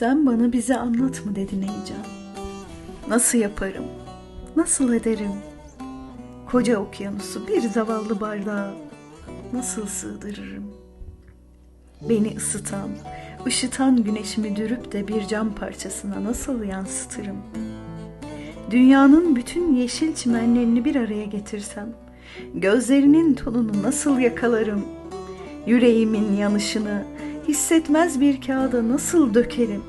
Sen bana bize anlat mı dedin heyecan. Nasıl yaparım? Nasıl ederim? Koca okyanusu bir zavallı bardağa nasıl sığdırırım? Beni ısıtan, ışıtan güneşimi dürüp de bir cam parçasına nasıl yansıtırım? Dünyanın bütün yeşil çimenlerini bir araya getirsem, gözlerinin tonunu nasıl yakalarım? Yüreğimin yanışını hissetmez bir kağıda nasıl dökerim?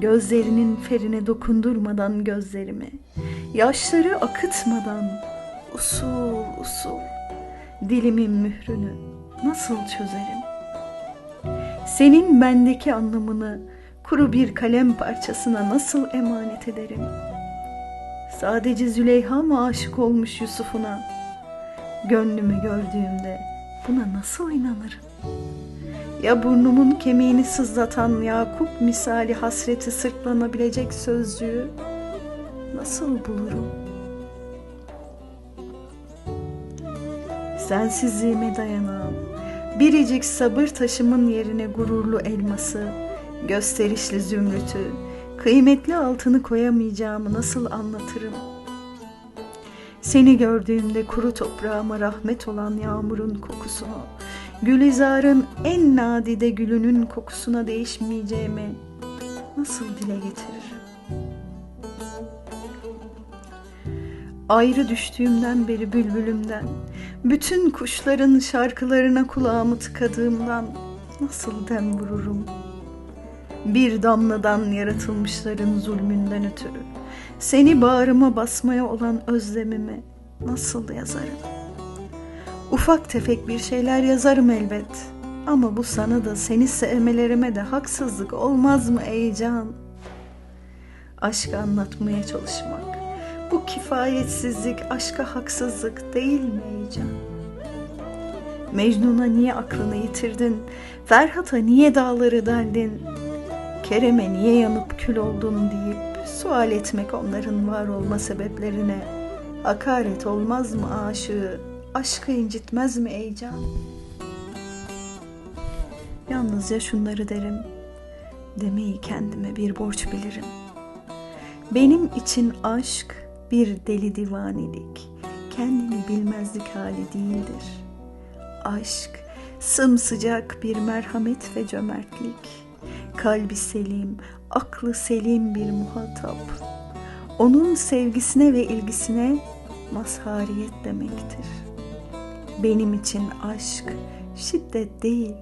Gözlerinin ferine dokundurmadan gözlerimi, yaşları akıtmadan usul usul dilimin mührünü nasıl çözerim? Senin bendeki anlamını kuru bir kalem parçasına nasıl emanet ederim? Sadece Züleyha mı aşık olmuş Yusuf'una? Gönlümü gördüğümde buna nasıl inanırım? Ya burnumun kemiğini sızlatan Yakup misali hasreti sırtlanabilecek sözcüğü nasıl bulurum? Sensizliğime dayanağım, biricik sabır taşımın yerine gururlu elması, gösterişli zümrütü, kıymetli altını koyamayacağımı nasıl anlatırım? Seni gördüğümde kuru toprağıma rahmet olan yağmurun kokusunu, Gülizar'ın en nadide gülünün kokusuna değişmeyeceğimi nasıl dile getiririm? Ayrı düştüğümden beri bülbülümden, bütün kuşların şarkılarına kulağımı tıkadığımdan nasıl dem vururum? Bir damladan yaratılmışların zulmünden ötürü, seni bağrıma basmaya olan özlemimi nasıl yazarım? Ufak tefek bir şeyler yazarım elbet. Ama bu sana da seni sevmelerime de haksızlık olmaz mı ey can? Aşkı anlatmaya çalışmak. Bu kifayetsizlik aşka haksızlık değil mi ey can? Mecnun'a niye aklını yitirdin? Ferhat'a niye dağları deldin? Kerem'e niye yanıp kül oldun deyip sual etmek onların var olma sebeplerine hakaret olmaz mı aşığı? Aşkı incitmez mi ey can? Yalnızca şunları derim, demeyi kendime bir borç bilirim. Benim için aşk bir deli divanilik, kendini bilmezlik hali değildir. Aşk sımsıcak bir merhamet ve cömertlik, kalbi selim, aklı selim bir muhatap. Onun sevgisine ve ilgisine mazhariyet demektir.'' Benim için aşk şiddet değil,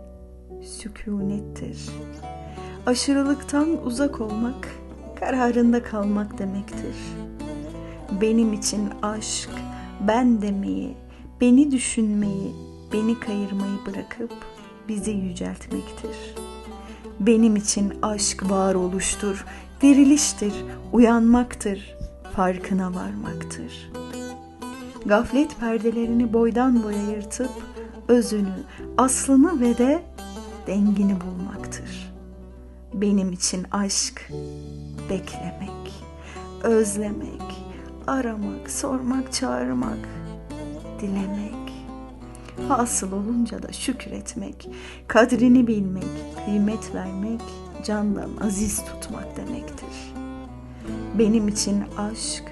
sükunettir. Aşırılıktan uzak olmak, kararında kalmak demektir. Benim için aşk, ben demeyi, beni düşünmeyi, beni kayırmayı bırakıp bizi yüceltmektir. Benim için aşk varoluştur, diriliştir, uyanmaktır, farkına varmaktır.'' Gaflet perdelerini boydan boya yırtıp özünü, aslını ve de dengini bulmaktır. Benim için aşk beklemek, özlemek, aramak, sormak, çağırmak, dilemek. Hasıl olunca da şükretmek, kadrini bilmek, kıymet vermek, candan aziz tutmak demektir. Benim için aşk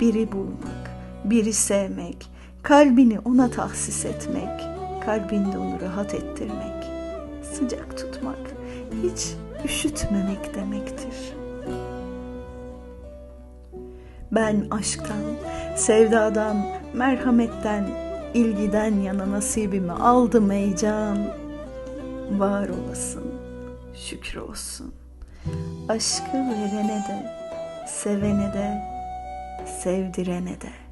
biri bulmak, biri sevmek, kalbini ona tahsis etmek, kalbinde onu rahat ettirmek, sıcak tutmak, hiç üşütmemek demektir. Ben aşktan, sevdadan, merhametten, ilgiden yana nasibimi aldım ey can. Var olasın, şükür olsun. Aşkı verene de, sevene de, sevdirene de.